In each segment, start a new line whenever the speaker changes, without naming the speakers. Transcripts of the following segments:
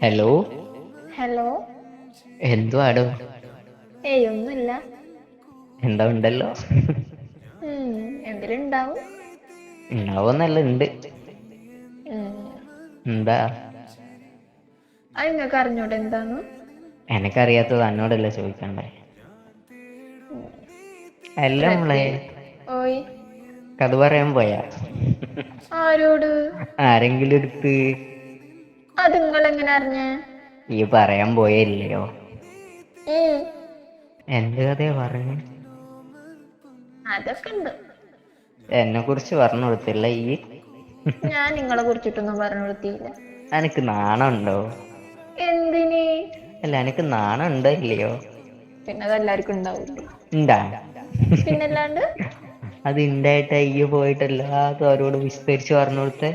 Hello
hello
എന്തുവാടോ?
ഏയ് ഒന്നുമില്ല.
എന്താ ഉണ്ടല്ലോ?
എന്തെങ്കിലും ഉണ്ടാവും
ഉണ്ടാവുന്നല്ല ഉണ്ട്.
ഉം.
എന്താ?
അത് നിങ്ങൾക്ക് അറിഞ്ഞൂടെ എന്താന്ന്?
എനക്കറിയാത്തത് എന്നോടല്ലേ ചോദിക്കണ്ടേ? അല്ല
ഓയ്.
കഥ പറയാൻ പോയാ.
ആരോട്?
ആരെങ്കിലും എടുത്ത്
അത് നിങ്ങൾ എങ്ങനെ അറിഞ്ഞേ?
ഈ പറയാൻ പോയല്ലയോ?
എന്റെ
എന്ത് കഥയാ പറഞ്ഞു?
അതൊക്കെ ഉണ്ട്.
എന്നെ കുറിച്ച് പറഞ്ഞു കൊടുത്തില്ല ഈ?
ഞാൻ നിങ്ങളെ കുറിച്ചിട്ടൊന്നും പറഞ്ഞു കൊടുത്തില്ല.
എനിക്ക് നാണുണ്ടോ?
എന്തിന്?
അല്ല എനിക്ക് നാണം ഉണ്ടോ ഇല്ലയോ?
പിന്നെ ഉണ്ടാവില്ല
ഉണ്ടാ
പിന്നല്ലാണ്ട്?
അത് ഉണ്ടായിട്ട് അയ്യോ പോയിട്ടല്ല അവരോട് വിസ്തരിച്ച് പറഞ്ഞു കൊടുത്തേ.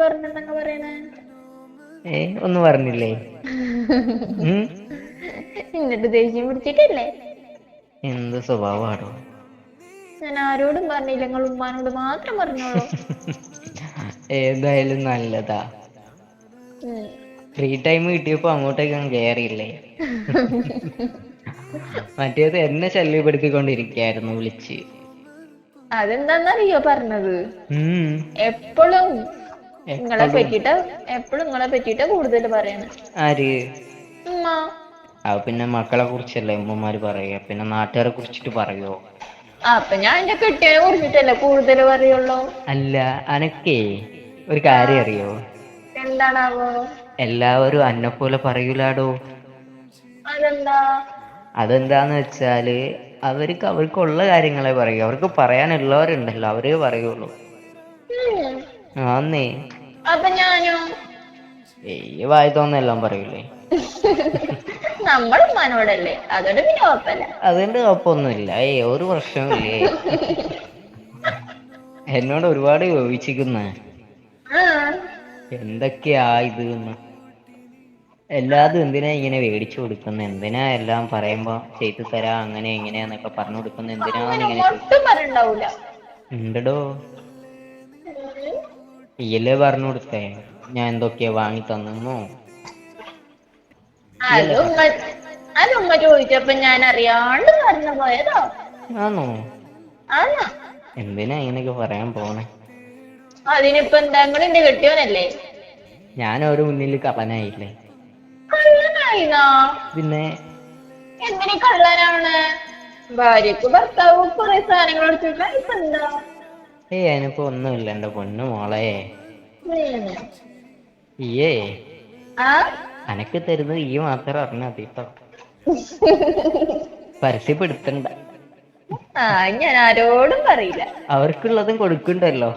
പറഞ്ഞെന്നങ്ങ പറയണേ?
ഏ ഒന്നും പറഞ്ഞില്ലേ?
എന്നിട്ട് ദേഷ്യം പിടിച്ചിട്ടില്ലേ?
എന്ത് സ്വഭാവമാണോ
ഞാൻ ആരോടും പറഞ്ഞില്ല നിങ്ങൾ ഉമ്മാനോട് മാത്രം പറഞ്ഞോളൂ.
ഏതായാലും നല്ലതാ. ഫ്രീ ടൈം കിട്ടിയപ്പോ അങ്ങോട്ടേക്ക് കയറിയില്ലേ മറ്റേത് എന്നെ ശല്യപ്പെടുത്തിക്കൊണ്ടിരിക്കായിരുന്നു വിളിച്ച്.
അതെന്താന്നറിയോ പറഞ്ഞത്. എപ്പോഴും നിങ്ങളെ. പറ്റിട്ട് എപ്പോഴും നിങ്ങളെ പറ്റിട്ട് കൂടുതൽ പറയണ.
ആര്?
ഉമ്മ.
ആ പിന്നെ മക്കളെ കുറിച്ചല്ലേ ഉമ്മമാര് പറയുക പിന്നെ നാട്ടുകാരെ കുറിച്ചിട്ട് പറയോ?
അപ്പൊ ഞാൻ എന്റെ കെട്ടിയനെ കുറിച്ചിട്ടല്ലേ കൂടുതൽ പറയുള്ളൂ.
അല്ല അനക്കേ ഒരു കാര്യം അറിയോ?
എന്താണാവോ?
എല്ലാവരും അന്നെ പോലെ പറയൂലാടോ?
അതെന്താ?
അതെന്താന്ന് വെച്ചാൽ അവർക്ക് അവർക്കുള്ള കാര്യങ്ങളെ പറയൂ. അവർക്ക് പറയാനുള്ളവരുണ്ടല്ലോ അവരേ പറയുള്ളൂ. ആന്നേ.
അപ്പൊ ഞാനോ?
ഏയ് വായി തോന്നെല്ലാം പറയൂലേ.
നമ്മൾ ഉമ്മാനോടല്ലേ. അതുകൊണ്ട് പിന്നെ കുഴപ്പമില്ല
അതുകൊണ്ട് കുഴപ്പമൊന്നുമില്ല ഏ ഒരു പ്രശ്നമില്ലേ എന്നോട് ഒരുപാട്
യോജിച്ചിരിക്കുന്ന.
എന്തൊക്കെയാ ഇത് എന്ന്. എല്ലാതും എന്തിനാ ഇങ്ങനെ മേടിച്ചു കൊടുക്കുന്നത് എന്തിനാ എല്ലാം പറയുമ്പോ ചെയ്തു തരാ അങ്ങനെ എങ്ങനെയാന്നൊക്കെ പറഞ്ഞു കൊടുക്കുന്നത്
എന്തിനാ
ഇങ്ങനെ ഉണ്ടടോ. ഈയല്ലേ പറഞ്ഞു കൊടുത്തേ ഞാൻ എന്തൊക്കെയാ വാങ്ങി തന്നു?
അത് ഉമ്മ അത് ഉമ്മ ചോദിച്ചപ്പോ ഞാൻ അറിയാണ്ട് പറഞ്ഞു പോയതോ.
ആണോ എന്തിനാ ഇങ്ങനെയൊക്കെ പറയാൻ പോണേ?
അതിനിപ്പോ എന്താ? നിങ്ങൾ എന്റെ കെട്ടിയോനല്ലേ?
ഞാൻ അവരുടെ മുന്നിൽ കള്ളനായില്ലേ?
കള്ളനായിന്നാ?
പിന്നെ?
എന്തിനീ കള്ളനാണ് ഭാര്യക്ക് ഭർത്താവ് കുറെ സാധനങ്ങൾ എടുത്തില്ല ഇപ്പൊ എന്താ?
ഏയ് അതിനിപ്പോ ഒന്നുമില്ല. എന്റെ പൊന്നു മോളെ.
ഇയേ
ഈയേ അനക്ക് തരുന്നത് ഈ മാത്രം അറിഞ്ഞാ തീട്ടോ പരസ്യപ്പെടുത്തണ്ട.
ഞാൻ ആരോടും പറയില്ല.
അവർക്കുള്ളതും കൊടുക്കണ്ടല്ലോ.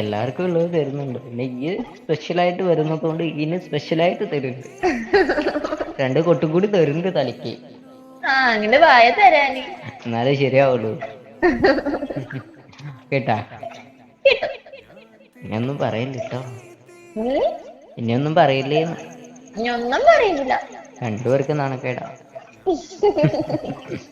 എല്ലാവർക്കും ഉള്ളത് തരുന്നുണ്ട്. പിന്നെ ഈ സ്പെഷ്യലായിട്ട് വരുന്നത് കൊണ്ട് ഇതിന് സ്പെഷ്യലായിട്ട് തരുന്നുണ്ട്. രണ്ട് കൊട്ടും കൂടി തരുന്നുണ്ട് തലയ്ക്ക് എന്നാലേ ശരിയാവുള്ളൂ. കേട്ടാ? ഇനിയൊന്നും പറയില്ല കേട്ടോ. ഇനിയൊന്നും പറയില്ലേന്ന്
ഇനി ഒന്നും പറയുന്നില്ല
രണ്ടുപേർക്ക് നാണക്കേടാ.